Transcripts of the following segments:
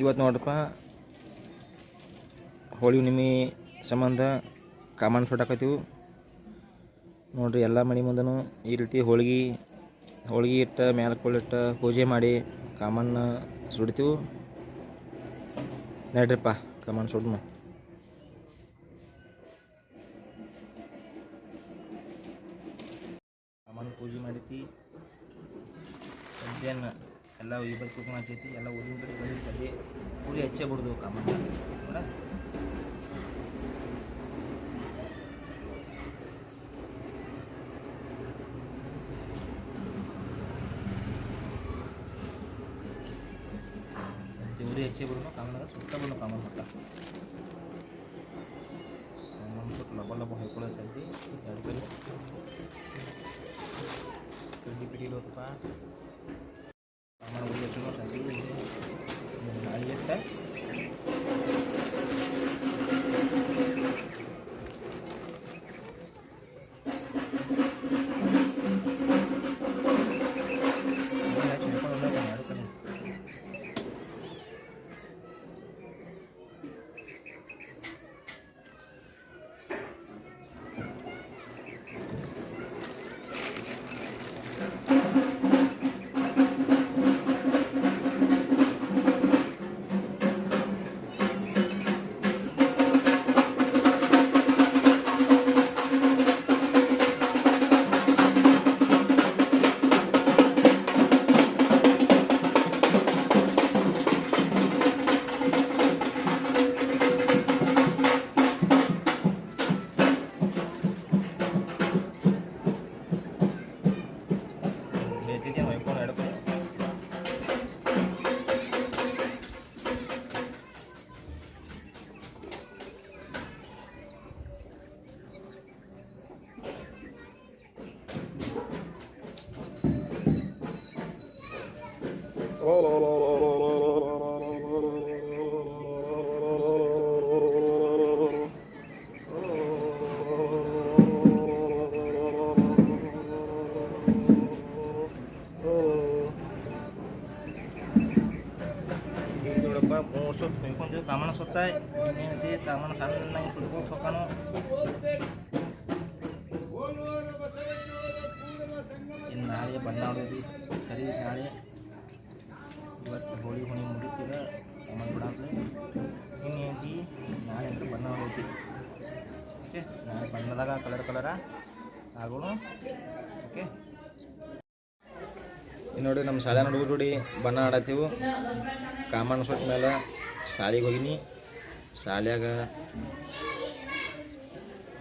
ಇವತ್ತು ನೋಡ್ರಪ್ಪ, ಹೋಳಿ ಹುಣ್ಣಿಮೆ ಸಂಬಂಧ ಕಾಮನ್ ಸುಟ್ಟಾಕತ್ತೀವಿ ನೋಡ್ರಿ ಎಲ್ಲ ಮನೆ ಮುಂದೂ ಈ ರೀತಿ ಹೋಳಿಗೆ ಹೋಳಿಗೆ ಇಟ್ಟ ಮ್ಯಾಲ ಇಟ್ಟ ಪೂಜೆ ಮಾಡಿ ಕಾಮನ್ನ ಸುಡ್ತೀವಿ. ನಡ್ರಿಪ್ಪ, ಕಾಮನ್ ಸುಡ್ನು ಕಾಮನ್ ಪೂಜೆ ಮಾಡೈತಿ ಸದ್ಯನ ಎಲ್ಲ ಇಬ್ಬರು ಕುಕ್ಮ ಹಚ್ಚೈತಿ ಎಲ್ಲ ಊರಿನ ಕಡೆ ಬಂದಿತ್ತು ಅದೇ ಪೂರಿ ಹಚ್ಚೇ ಬಿಡ್ದು ಕಾಮನ್ ನೋಡ ಉರಿ ಹಚ್ಚೇ ಬಿಡೋಣ ಕಾಮನ್ ಸುತ್ತ ಬಿಡೋಣ ಕಾಮನ್ ಮಟ್ಟ. ಕಾಮನ್ ಸುತ್ತ ಲಬ್ಬ ಲಬ್ಬ ಹೊಯ್ಕೊಳ್ಳೋ ಸದ್ದಿ ಎರಡು ಕಡೆ. ಈಗ ನೋಡಪ್ಪ ಮೂರು ಸುತ್ತ ಹೊಯ್ಕೊಂತೀವಿ ಕಾಮನ ಸುತ್ತ ಏನೈತಿ ಕಾಮನ ಸಣ್ಣ ಸುಟ್ಕೊಂಡು ಸೊಕ್ಕನು ಇನ್ನು ನಾಳೆ ಬಣ್ಣ ಹೊಡೆದಿ ಸರಿ ನಾಳೆ ಇವತ್ತು ಹೋಳಿ ಹುಣಿ ಮುಗಿತೀರ ಕಾಮನ್ ಬಿಡಾಕ್ಲಿ ಇನ್ನೇಂತಿ ನಾಳೆ ಅಂತ ಬಣ್ಣ ಹೊಡೈತಿ ಓಕೆ ನಾಳೆ ಬಣ್ಣದಾಗ ಕಲರ್ ಕಲರ ಆಗೋಣ ಓಕೆ ಇನ್ನು ನೋಡಿ ನಮ್ಮ ಶಾಲೆ ಹುಡುಗರು ನೋಡಿ ಬಣ್ಣ ಆಡತ್ತೀವಿ. ಕಾಮನ್ ಸುಟ್ಟ ಮೇಲೆ ಶಾಲೆಗೆ ಹೋಗಿನಿ. ಶಾಲ್ಯಾಗ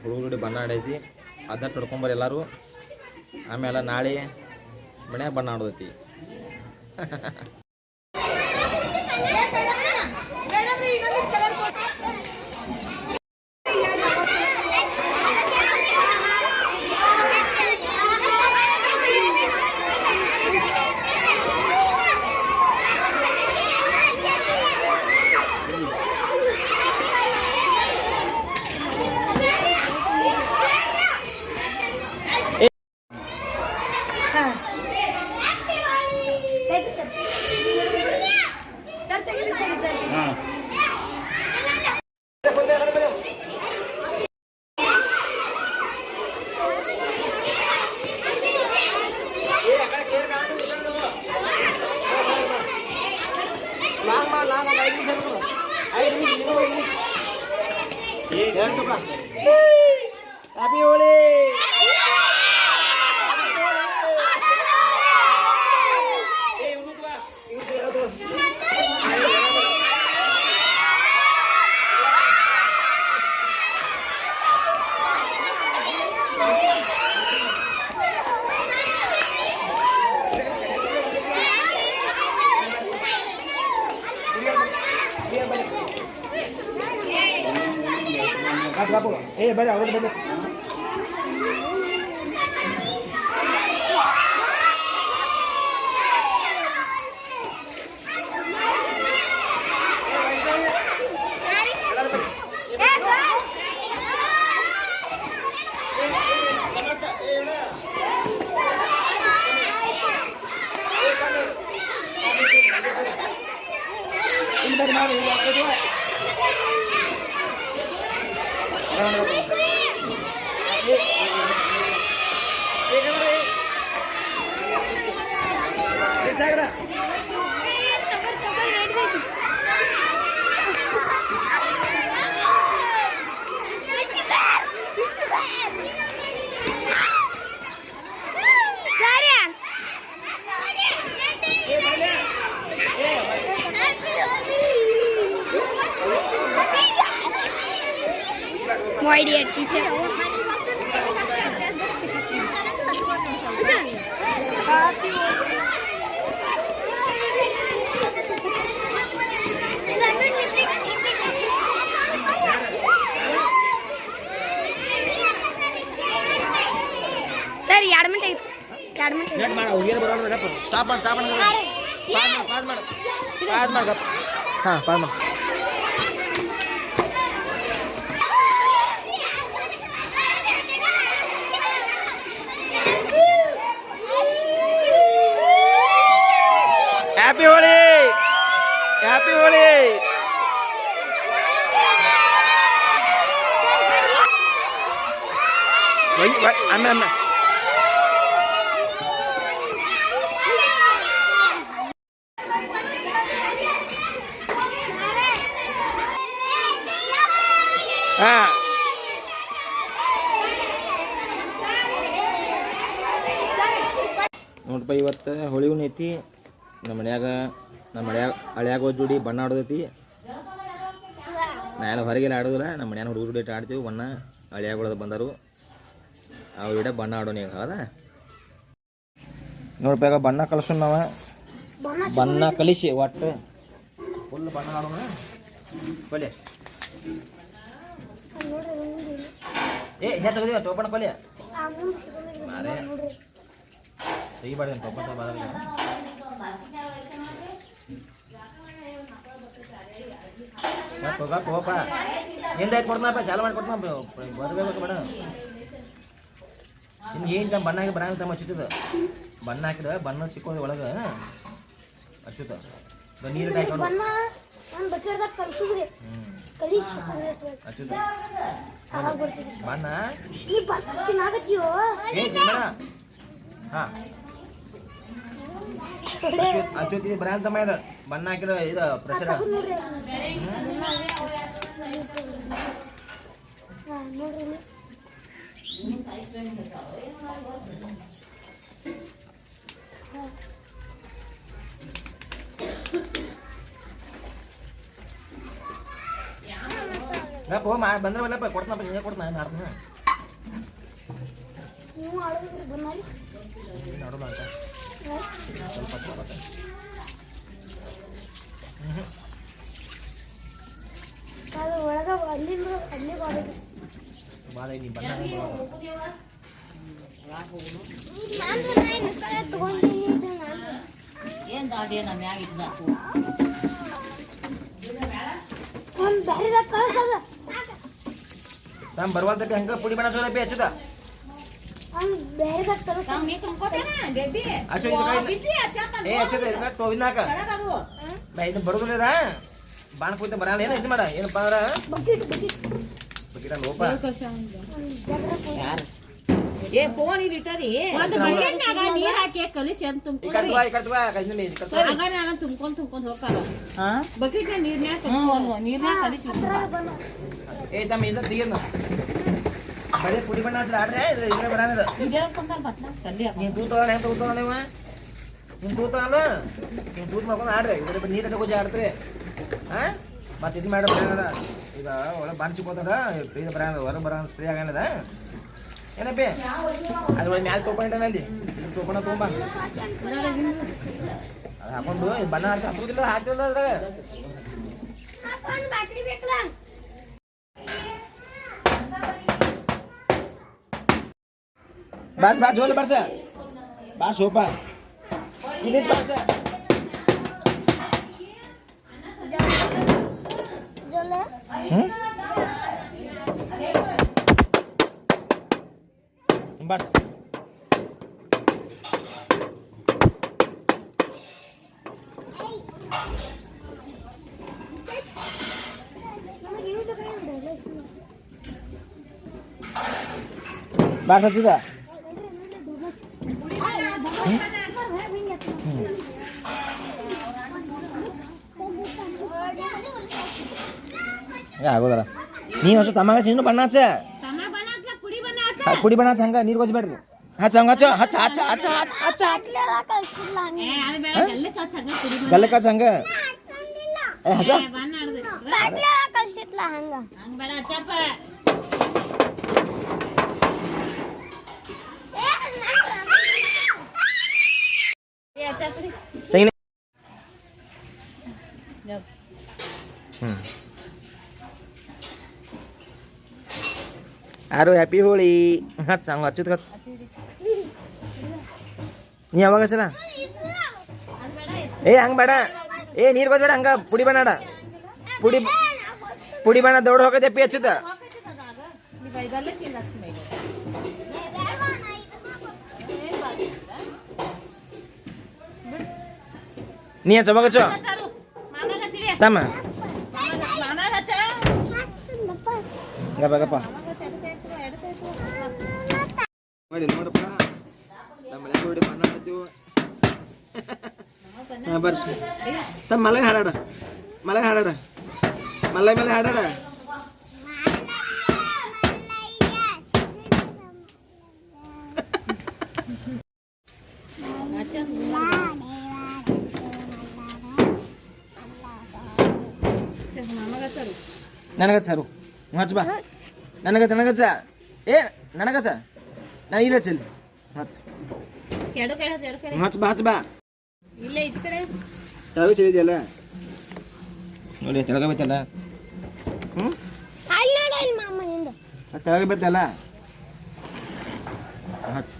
ಹುಡುಗರು ನೋಡಿ ಬಣ್ಣ ಆಡೈತಿ. ಅದನ್ನ ತೊಡ್ಕೊಂಬರಿ ಎಲ್ಲರೂ. ಆಮೇಲೆ ನಾಳೆ ಮನ್ಯಾಗ ಬಣ್ಣ ಆಡೋದೈತಿ. એ બધા આવડે બધા You better not walk with what? Take it up. My dear teacher. Sir ಎರಡು ಮಿನಿಟ್ ಐತಿ ಎರಡು ಮಿನಿಟ್ ನೆಟ್ ಮಾಡ ಹುಡುಗಿಯರು ಬರೋಣ ಸ್ಟಾಪ್ ಮಾಡಿ ಸ್ಟಾಪ್ ಮಾಡಿ. ಪಾಸ್ ಮಾಡು ಪಾಸ್ ಮಾಡು. ಹಾಂ ಪಾಸ್ ಮಾಡು. ಹ್ಯಾಪಿ ಹೋಳಿ ಹ್ಯಾಪಿ ಹೋಳಿ ಅಮ್ಮ ಅಮ್ಮ ಹಾಂ ನೋಡ್ರಪ್ಪ ಇವತ್ತು ಹೋಳಿ ಹುಣ್ಣಿ ಐತಿ ನಮ್ಮ ಮನ್ಯಾಗ ನಮ್ಮ ಮನ್ಯಾಗ ಹಳ್ಯಾಗ ಜೋಡಿ ಬಣ್ಣ ಆಡೋದೈತಿ. ನಾ ಎಲ್ಲ ಹೊರಗೆಲ್ಲ ಆಡೋದಿಲ್ಲ, ನಮ್ಮ ಮನ್ಯಾನ ಹುಡುಗರು ಜೋಡಿ ಆಡ್ತೀವಿ ಬಣ್ಣ ಹಳ್ಯಾಗಳದ ಬಂದರು. ಆ ಇಡ ಬಣ್ಣ ಆಡೋಣ ಈಗ, ಹೌದಾ? ನೋಡ್ಬೇಕ ಬಣ್ಣ ಕಲಸು ನಾವು ಬಣ್ಣ ಕಲಿಸಿ ಒಟ್ಟು. ಫುಲ್ ಬಣ್ಣ ಆಡೋಣ. ಕೊಲೆ. ಏ ಟೋಪಣ ಕೊಲೆ. ಮಾರೇ. ತೆಗಿಬಾರ್ದು ಟೋಪಣ ಗಪ್ಪ ಹೋಗಪ್ಪ ಹೋಪ ಹಿಂದಾಯ್ತು ಕೊಡ್ತಾನಪ್ಪ ಚಾಲು ಮಾಡಿ ಕೊಡ್ತಾನ ಬರ್ಬೇಕು ಬೇಡ. ನಿಮ್ಗೆ ಏನು ಬಣ್ಣ ಹಾಕಿ ಬಣ್ಣ ತಮ್ಮ ಅಚ್ಚುತ್ತದ ಬಣ್ಣ ಹಾಕಿದ್ರೆ ಬಣ್ಣ ಸಿಕ್ಕೋದು ಒಳಗೆ. ಅಚ್ಚುತ ನೀರು ಹಾಕೊಂಡು ಬಣ್ಣ ಹಾಂ. ಹಚ್ಚುತ್ತಿ ಬರ ತಮ್ಮ ಇದು. ಬಣ್ಣ ಹಾಕಿರೋ ಇದು ಪ್ರೆಷರ್ ಬಂದ್ರೆ ಬಲ್ಲಪ್ಪ ಕೊಡ್ತಾನಪ್ಪ ಹಿಂಗೆ ಕೊಡ್ತಾನ ಏನು ಆಡೋಲ್ಲ ಅಂತ. ಸ್ವಲ್ಪ ಏನ್ ದಾಡಿ ನಮ್ಮ ಮ್ಯಾಗ ಇದ್ದಾಕು ಒಂದು ಬ್ಯಾರೆದಾಗ ಕಳ್ಸದ. ನಮ್ಮ ಬರುವಂತಕ್ಕೆ ಹಂಗೆ ಪುಡಿ ಬಣ್ಣ ಸೋಲಪ್ಪಿ ಹಚ್ಚದ? ಬರೋದಿಲ್ಲ ಬಾಣ ಕೂತ ಬರಲ್ಲ ಏನು ಇದು ಮಾಡ ಏನಪ್ಪ ಅಂದ್ರ ಬಕೆಟ್ ಲೋಪ ಏ ಫೋನ್ ಇಲ್ಲಿ ಇಟ್ಟದಿ ಒಂದು ಬಡಿಯನ್ಯಾಗ ನೀರ್ ಹಾಕಿ ಕಲಿಸಿ ಅಂತ ಈ ತುಂಬ್ಕೊಂಡ್ರಿ ಕಟ್ವಾ ಈ ಕಟ್ವಾ ಕೈನಲ್ಲಿ ಈ ಕಟ್ವಾ ಹಂಗ ನಾನು ತುಂಬ್ಕೊಂಡ್ ತುಂಬ್ಕೊಂಡ್ ಹೋಗ್ತಾರ ಬಕೆಟ್ ನೀರ್ನ್ಯಾಗ ನೀರ್ನ್ಯಾಗ ಕಲಿಸಿ ಏ ತಮ್ಮ ಇದು ತೆಗಿಯೋದು ಬರೀ ಪುಡಿ ಬಣ್ಣ ಹತ್ರ ಆಡ್ರೆ ಇದ್ರ ಇದ್ರೆ ಬರಾನದ ಇದೇ ತಂತಾರ ಬಟ್ನ ಕಲ್ಲಿ ಹಾಕ ನೀನು ತೂತವಲ್ಲ ಹೆಂಗೆ ತೂತವಲ್ಲ ನೀವು ನೀನು ತೂತವಲ್ಲ ನೀನು ತೂತ್ ಮಾಡ್ಕೊಂಡು ಆಡ್ರಿ ಇದ್ರ ನೀರು ಗೊಜ್ಜಿ ಆಡ್ತೀರಿ ಹಾಂ ಮತ್ತೆ ಇದು ಮಾಡಿ ಬರೋದ ಈಗ ಒಳಗೆ ಬಾಣ್ ಸಿಕ್ಕೋತದ ಇದು ಬರೋದ ಹೊರಗೆ ಬರೋ ಸ್ಪ್ರೇ ಆಗನದ ಏನಪ್ಪಿ ಅದ್ರ ಒಳಗೆ ಮ್ಯಾಲೆ ತೊಗೊಂಡಲ್ಲಿ ಇದು ತೊಗೊಂಡ ತೊಗೊಂಬ ಅದು ಹಾಕೊಂಡು ಇದು ಬಣ್ಣ ಹಾಕಿ ಹಾಕೋದಿಲ್ಲ ಹಾಕ್ತಿಲ್ಲ ಅದ್ರಾಗ ಒಂದು ಬ್ಯಾಟ್ರಿ ಬೇಕಲ್ಲ ಬಾಸ್ ಬಾಸ್ ಜೋಲಿ ಬರ್ಸ ಬಾಸ್ ಸೋಪ ಇಲ್ಲಿ ಬರ್ಸ ಜೊಲೆ ಹ್ಞೂ ಹಚ್ಚಿದ ಆಗೋದಲ್ಲ. ನೀವು ಹೊಸ ತಮ್ಮಾಗ ಚಿನ್ನ ಬಣ್ಣ ಹಚ್ಚ. ಪುಡಿ ಬಣ್ಣ ಹಚ್ಚ. ಹಂಗ ನೀರು ಕೊಚ್ಚಬೇಡ್ರಿ ಹಚ್ಚ ಹಂಗ ಹಚ್ಚ ಹಚ್ಚ ಹಚ್ಚ ಏ ಹಂಗ ಪುಡಿ ಬಣ್ಣ. ಗಲ್ಲಕ್ಕೆ ಹಚ್ಚ ಹಂಗ? ಏ ಹಚ್ಚ ಏ, ಬಣ್ಣ ಆಡ್ದು ಕಳ್ಸಿತ್ಲ ಹಂಗ ಹಂಗ ಬೇಡ ಹಚ್ಚಪ್ಪ ಏ ಹಚ್ಚಪ್ರಿ ತೆಗಿನಿ ಯಪ್. ಹ್ಞೂ ಯಾರು ಹ್ಯಾಪಿ ಹೋಳಿ ಹಚ್ಚ ಹಂಗ ಹಚ್ಚುತ್ತ ಹಚ್ಚ ನೀ ಯಾವಾಗ ಹಚ್ಚಲ್ಲ ಏ ಹಂಗೆ ಬೇಡ ಏ ನೀರು ಬೇಡ ಹಂಗ ಪುಡಿ ಬಣ್ಣ ಪುಡಿ ಪುಡಿ ಬಣ್ಣ ದೌಡ್ ಹೋಗದೆ ಪಿ ಹಚ್ಚುತ್ತ ನೀ ಹಚ್ಚ ಮೈಗೆ. ತಮ್ಮ ಗಪ್ಪ ಇಲ್ಲ. ನೀ ಹಚ್ಚ ಅವಾಗ ಹಚ್ಚು ಹಚ್ಚಾರು. ಮಾಮಾಗ್ ಹಚ್ಚಿರಿ. ತಮ್ಮ ಮಾಮಾಗ್- ಮಾಮಾಗ್ ಹಚ್ಚ. ಗಪ್ಪ ಗಪ್ಪ ಮಾಮಾಗ್ ಹಚ್ಚ, ಎಡಕ್ಕೆ ಎತ್ತು, ಎಡಕ್ಕೆ ನೋಡಿ ನೋಡಪ್ಪ. ನಮ್ಮ ಮನೆ ನೋಡಿ ಮಾತಾಡ್ತೀವಿ ಹಾಂ ಬರ್ಸಿ ತಮ್ಮ ಮಲಗ ಹಾಡಾಡ. ಮಲಗ ಹಾಡಾಡ. ಮಲ್ಲ ಮೇಲೆ ಹಾಡಾಡ. ಹಚ್ಚ, ಸರು ಹಚ್ಚ ಬಾ. ನನಗ ನನಗಚ್ಚ. ಏ ನನಗಚ್ಚ. ನಾ ಇಲ್ಲ ಚೆಲ್. ಹಚ್ಚ ಎಡಕ್ಕೆ ಹಚ್ಚ, ಎಡಕ್ಕೆ ಹಚ್ಚ. ಹಚ್ಚ ಬಾ ಹಚ್ಚ ಬಾ. ಇಲ್ಲೇ ಈಚೆ ಕಡೆ. ತೆಳಗೆ ಚೆಲ್ಲಿದೆಯಲ್ಲ ನೋಡಿ ತೆಳಗ ಬೈತಲ್ಲ? ಹ್ಞೂ ತೆಳಗೆ ಬೈತಲ್ಲ? ಹಚ್ಚ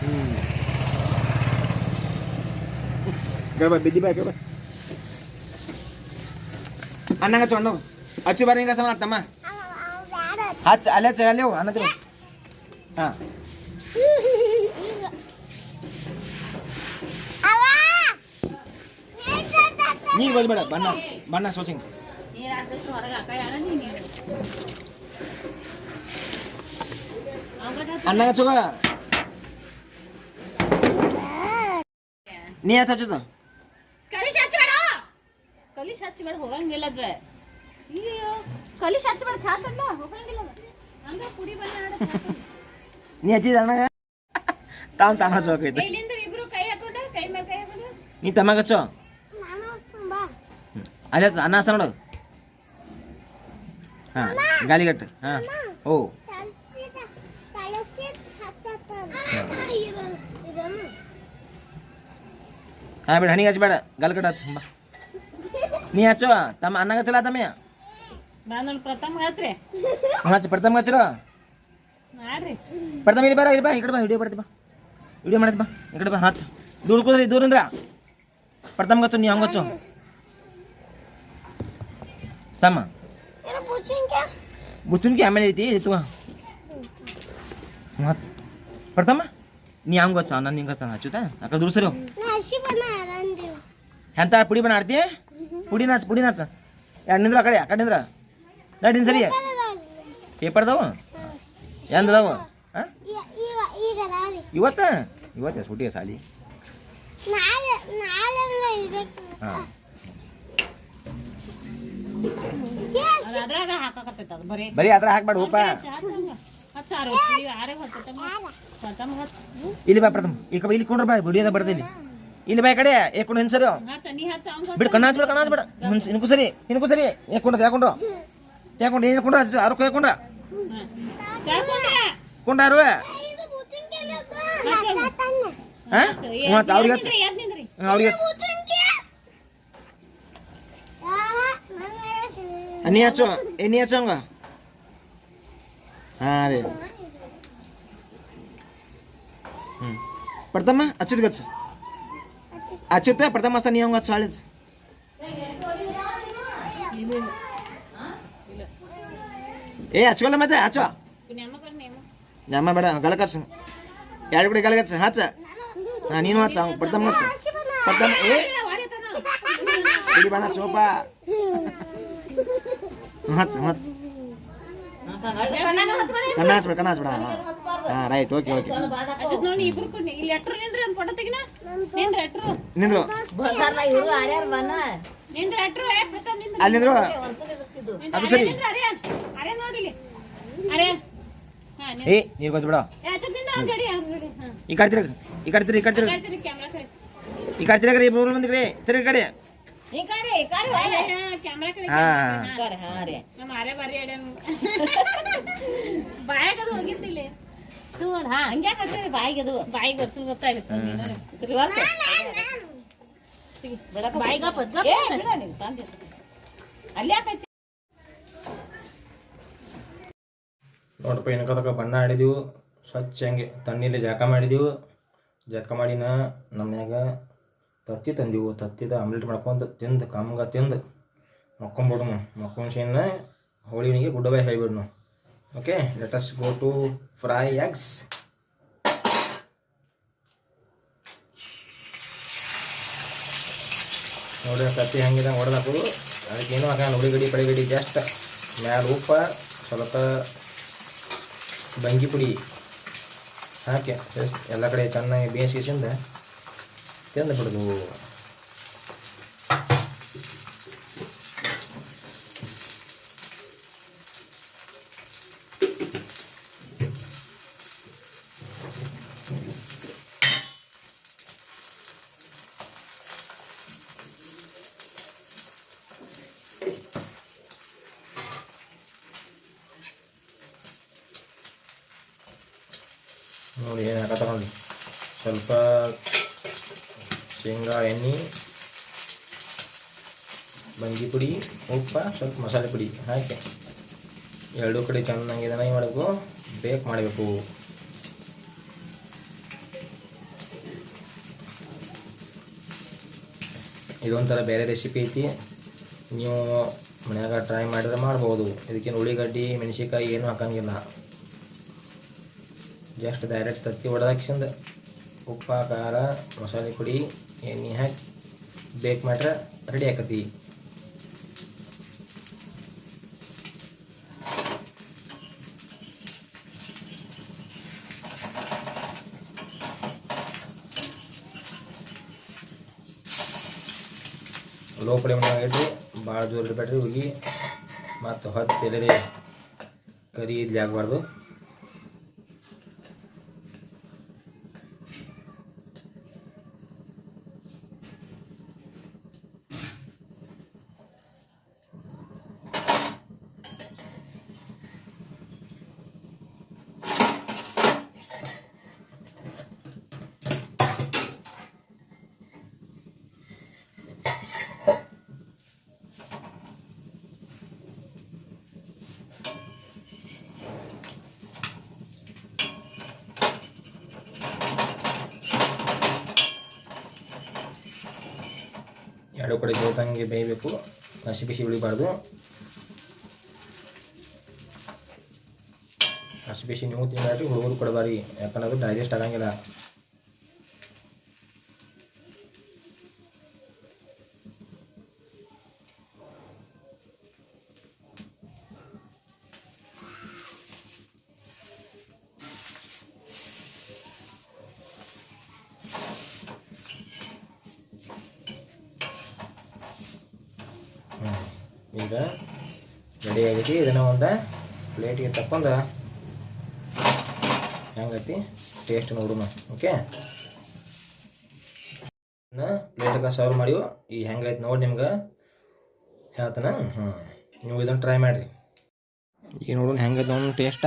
ಹ್ಞೂ ಗಬ ಬಿದ್ದಿ ಬಾ ಗಬ ಅಣ್ಣಂಗ ಹಚ್ಚು ಬಾರಿ ಹಿಂಗ ಸಮ ತಮ್ಮ ಬ್ಯಾಡ ಹಚ್ಚ ಅಲ್ಲೇ ಹಚ್ಚ ಅಲ್ಲೇ ಹೋಗು ಅನ್ನದ್ರು ಹಾಂ ಅವ ನೀರು ಗೊಜ್ಬೇಡ ಬಣ್ಣ ಬಣ್ಣ ಸೋಚಿಂಗ್ ನೀರ್ ಹಾಕ್ಬೇಕು ಹೊರಗೆ ಆ ಕಡೆ ಆಡ ನೀನು ಅವಾಗ ಅಣ್ಣಂಗ ಚೋಗ ನೀ ಹಚ್ಚ ಹಚ್ಚುದು ಕಲಿಶ್ ಹಚ್ಚಬೇಡ ಕಲಿಶ್ ಹಚ್ಚಬೇಡ ಹೋಗಂಗಿಲ್ಲ ಅದ ಅಯ್ಯೋ ಖಾತಲ್ಲ ಹೋಗಂಗಿಲ್ಲ ಅದ. ಹಂಗ ಪುಡಿ ಬಣ್ಣ ನೀ ಹಚ್ಚಿದ ಅಣ್ಣ? ತಾನು ತಾನು ಹಚ್ಬೇಕೈತೆ ಇಲ್ಲಿಂದ ಇಬ್ರು ಕೈ ಹಾಕೊಂಡ ಕೈ ಮೇಲೆ ಕೈ ಹಾಕೊಂಡ. ನೀ ತಮ್ಮಗ ಹಚ್ಚೋ. ನಾನು ಬಾ. ಅಲ್ಲೇ ಅನ್ನ ಹಚ್ತ ನೋಡು. ಹಾಂ ಗಾಲಿಗಟ್ಟು ಹಾಂ. ಓ. ಹಾಂ. ಬೇಡ ಹಣಿಗೆ ಹಚ್ಚಬೇಡ. ಗಾಲಿಗಟ್ಟು ಹಚ್ಚು ನೀ ಹಚ್ಚೋ ತಮ್ಮ ಅನ್ನಗ ಹಚ್ಚಲ್ಲ ತಮ್ಮ ಬಾ ನೋಡಿ ಪ್ರಥಮ ಹಚ್ರಿ ಹಚ್ಚು ಪ್ರಥಮ ಹಚ್ಚರು ಮಾಡ್ರಿ. ಪ್ರಥಮ ಇಲ್ಲಿ ಬರ ಇಲ್ಲಿ ಬಾ ಈ ಕಡೆ ಬಾ ವಿಡಿಯೋ ಬರ್ತಿ ಬಾ. ವಿಡಿಯೋ ಮಾಡೈತಿ ಬಾ ಈ ಕಡೆ ಬಾ ಹಚ್ಚು ದೂರ ಕೂದ್ರಿ ದೂರಿಂದ ಪ್ರಥಮ ಹಚ್ಚು ನೀ ಹಂಗೆ ಹಚ್ಚು ತಮ್ಮ. ಏನು ಬುಚ್ಚಿಂಕೆ ಬುಚ್ಚುನ್ಕಿ ಆಮೇಲೆ ಐತಿ ಇತ್ತು ಹಚ್ಚು ಪ್ರಥಮ ನೀ ಹಂಗೆ ಹಚ್ಚು ನಾನು ಹಿಂಗೆ ಹಚ್ಚ ಹಚ್ಚುತ್ತಾ ಆ ಕಡೆ ದೂರ್ಸರು. ನಾ ಹಸಿ ಬಣ್ಣ ಅಂದಿರು ಎಂತ ಪುಡಿ ಬಣ್ಣ ಆಡ್ತಿ? ಪುಡಿ ನಾಚ್ ಪುಡಿ ನಾಚ ಎರಡು ನಿಂದ್ರ ಆ ಕಡೆ ಆ ಕಡೆ ನಿಂದ್ರ. ನಡಿ ಸರಿ? ಪೇಪರ್ ಅದಾವ? ಎಂದ ಅದಾವ? ಇವತ್ತ? ಇವತ್ತೇ ಸುಟಿಗೆ ಸಾಲಿ? ಬರೀ ಅದ್ರ ಹಾಕ್ಬೇಡ ಹೂಪ ಇಲ್ಲಿ ಬಾ, ಪ್ರಥಮ. ಈ ಕಡೆ ಇಲ್ಲಿ ಕೊಂಡ್ರ ಬಾ ಬಿಡಿಯೋದ ಬರ್ದಿಲ್ಲಿ ಇಲ್ಲಿ. ಬಾ ಕಡೆ ಏಕೊಂಡು ಕೊಂಡು ಹಿಂಸರಿ ಬಿಡು, ಕಣ್ಣ ಹಚ್ಬೇಡ ಕಣ್ಣ ಹಚ್ಬೇಡ. ಇನ್ಕು ಸರಿ ಇನ್ಕು ಸರಿ. ಯಾಕೊಂಡ್ರ ಯಾಕೊಂಡ್ರು? ಯಾಕೊಂಡು ಏನು ಕೊಂಡ್ರ? ಹಚ್ಚ ಆರು ಯಾಕೊಂಡ್ರ ಕೇಳ್ಕೊಂಡ್ರ ಕೊಂಡಾರು ಇದು ಬುಚ್ಚಿಂಕೆ ಹಚ್ಚತ್ತಾನ ಹಾಂ ಹ್ಞೂ ಅವ್ರಿಗೆ ಹಚ್ಚ. ಎದ್ ನಿಂದ್ರಿ ಅವ್ರಿಗೆ ಹಚ್ಚ ಬುಚ್ಚಿಂಕೆ ಆ ನನ್ನ ಹೆಸರು ನೀ ಹಚ್ಚು. ಏ ನೀ ಹಚ್ಚಂಗ ಹಾಂ ರೀ ಹ್ಞೂ ಪ್ರಥಮ ಹಚ್ಚುದ್ ಗಚ್ಚ ಹಚ್ಚುತ್ತೆ ಪ್ರಥಮ ಹಚ್ತಾ ನೀ ಹಂಗೆ ಹಚ್ಚ ಹಾಳಿದ್ ಏ ಹಚ್ಕೊಳ್ಳ ಮತ್ತೆ ಹಚ್ಚ. ನಮ್ಮ ಬೇಡ ಗಲಕ್ ಹಚ್ಚ. ಎರಡು ಕಡೆ ಗಲಕ್ ಹಚ್ಚ ಹಚ್ಚ. ಹಾಂ ನೀನು ಹಚ್ಚ ಅವ್ನ್ ಪ್ರಥಮ ಹಚ್ಚ. ಪ್ರಥಮ ಏ. ಬಿಡಿ ಬೇಡ ಚೋಪ. ಹಚ್ಚ ಮತ್ತೆ. ಕಣ್ಣ ಹಚ್ಬೇಡ ಕಣ್ಣ ಹಚ್ಬೇಡ. ಹಾಂ ರೈಟ್ ಓಕೆ ಓಕೆ ನಿಂದ್ರಿ. ಅಲ್ಲಿ ನಿಂದ್ರು ನಿಂದ್ರಿ. ಅದು ಸರಿ. ಏ ನೀರು ಬಿಡ. ಈ ಕಡೆ ತಿರುಗಿ ಈ ಕಡೆ ತಿರುಗಿ ಈ ಕಡೆ ತಿರುಗಿ. ಕಾಡ್ತೀರಿ ಕ್ಯಾಮ್ರಾ ಕಡೆ. ಈ ಕಡೆ ತಿರುಗಿ ಮಂದಿ ಕಡೆ ಕಡೆ. ಬಾರಿ ಅಡ್ಯಾನ ಬಾಯಾಗ ನೋಡ್ ಹಾ ಹಂಗ್ಯಾಕ ಹಚ್ಚಿರಿ ಬಾಯಿಗೆ ಅದು ಬಾಯಿಗೆ ಬರ್ಸಲ್ ಗೊತ್ತಾಯಿಲ್ಲ ಬಾಯಿಗ ಪದ್ಗ ಅಲ್ಲಿ ಯಾಕೆ ಹಚ್ಚಿ ಏನಕ್ಕೆ ಏನಕ್ಕದಕ್ಕೆ ಬಣ್ಣ ಆಡಿದೆವು. ಸ್ವಚ್ಛ ಹಂಗೆ ತಣ್ಣೀಲಿ ಜಾಕ ಮಾಡಿದೆವು. ಜಾಕ ಮಾಡಿನ ನಮ್ಯಾಗ ತತ್ತಿ ತಂದೆವು. ತತ್ತಿದ ಆಮ್ಲೆಟ್ ಮಾಡ್ಕೊಂಡು ತಿಂದು, ಕಮ್ಗ ತಿಂದು ಮಕ್ಕೊಂಬಿಡ್ನು ಮಕ್ಕೊಂಡ್ಸಿನ ಹೋಳಿನಿಗೆ ಗುಡ್ಡ ಬಾಯಿ ಹೇಳ್ಬಿಡ್ನು okay let's go to fry eggs ನೋಡಿ ತತ್ತಿ ಹಂಗಿದ ಹೊಡೆದಾಕು ಅದಕ್ಕೇನು ಹಾಕ ಉಳಿಗಡಿ ಪಳಿಗಡಿ ಜಸ್ಟ್ ಮ್ಯಾಲ ಉಪ್ಪ, ಸ್ವಲ್ಪ ಬಂಗಿ ಪುಡಿ ಹಾಕಿ ಎಲ್ಲ ಕಡೆ ಚೆನ್ನಾಗಿ ಬೇಯಿಸಿಂದ ತಿಂದು ಬಿಡೋದು ನೋಡಿ ಏನು ಹಾಕತ್ತ ಸ್ವಲ್ಪ ಶೇಂಗಾ ಎಣ್ಣೆ ಬಂಗಿ ಪುಡಿ ಉಪ್ಪ ಸ್ವಲ್ಪ ಮಸಾಲೆ ಪುಡಿ ಹಾಕಿ ಎರಡೂ ಕಡೆ ಚೆನ್ನಾಗಿ ಇದನ್ನ ಏನು ಮಾಡಬೇಕು ಬೇಕ್ ಮಾಡಬೇಕು ಇದೊಂಥರ ಬೇರೆ ರೆಸಿಪಿ ಐತಿ ನೀವು ಮನ್ಯಾಗ ಟ್ರೈ ಮಾಡಿದ್ರೆ ಮಾಡ್ಬೋದು ಇದಕ್ಕೇನು ಉಳ್ಳಿಗಡ್ಡಿ ಮೆಣಸಿಕಾಯಿ ಏನು ಹಾಕಂಗಿಲ್ಲ ಜಸ್ಟ್ ಡೈರೆಕ್ಟ್ ತತ್ತಿ ಹೊಡೆದಾಕಿಸಿಂದ ಉಪ್ಪ, ಖಾರ, ಮಸಾಲೆ ಪುಡಿ, ಎಣ್ಣೆ ಹಾಕಿ ಬೇಕ್ ಮಾಡ್ರೆ ರೆಡಿ ಆಕತಿ. ಲೋ ಫ್ಲೇಮ್ ಇಟ್ಟು ಭಾಳ ಜೋರು ಇಡಬೇಡ್ರಿ ಹೋಗಿ ಮತ್ತು ಹೊತ್ತು ಎಲ್ಲರಿ ಕರಿ ಇದ್ಲಿ ಆಗಬಾರ್ದು. ಎರಡು ಕಡೆ ಜೋತಂಗೆ ಬೇಯಬೇಕು. ಹಸಿ ಬಿಸಿ ಉಳಿಬಾರ್ದು ಹಸಿ ಬಿಸಿ ನೀವು ತಿನ್ನಬೇಡಿ ಹುಡುಗರು ಕೊಡಬಾರಿ. ಯಾಕಂದ್ರೆ ಡೈಜೆಸ್ಟ್ ಆಗಂಗಿಲ್ಲ. ಈಗ ರೆಡಿ ಆಗೈತಿ. ಇದನ್ನ ಒಂದು ಪ್ಲೇಟಿಗೆ ತಕ್ಕೊಂಡು ಹೆಂಗೈತಿ? ಟೇಸ್ಟ್ ನೋಡೋಣ. ಓಕೆ ಪ್ಲೇಟಾಗ ಸರ್ವ್ ಮಾಡಿವು ಈ ಹೆಂಗೈತಿ ನೋಡಿ ನಿಮ್ಗೆ. ಹೇಳ್ತಾನ. ಹ್ಞೂ ನೀವು ಇದನ್ನು ಟ್ರೈ ಮಾಡಿರಿ. ಈಗ ನೋಡೋಣ ಹೆಂಗೈತೆ ನೋಡಿ ಟೇಸ್ಟ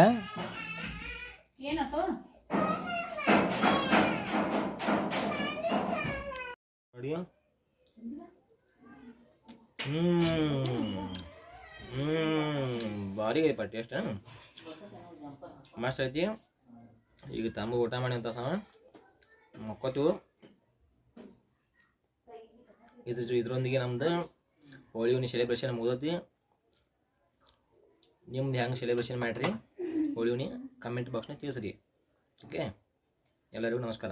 ನೋಡಿ ಹ್ಮ್. ಭಾರಿ ಐಪ ಟೇಸ್ಟ್ ಮಸ್ತ್ ಐತಿ. ಈಗ ತಂಬು ಊಟ ಮಾಡಿ ಅಂತ ಮಕ್ಕೋತು ಇದ್ರ ಇದ್ರೊಂದಿಗೆ ನಮ್ದು ಹೋಳಿ ಹುಣ್ಣಿ ಸೆಲೆಬ್ರೇಷನ್ ಮುಗ್ದೈತಿ. ನಿಮ್ದು ಹೆಂಗೆ ಸೆಲೆಬ್ರೇಷನ್ ಮಾಡಿರಿ? ಹೋಳಿ ಹುಣ್ಣಿ ಕಮೆಂಟ್ ಬಾಕ್ಸ್ನಾಗ ತಿಳಿಸ್ರಿ. ಓಕೆ ಎಲ್ಲರಿಗೂ ನಮಸ್ಕಾರ.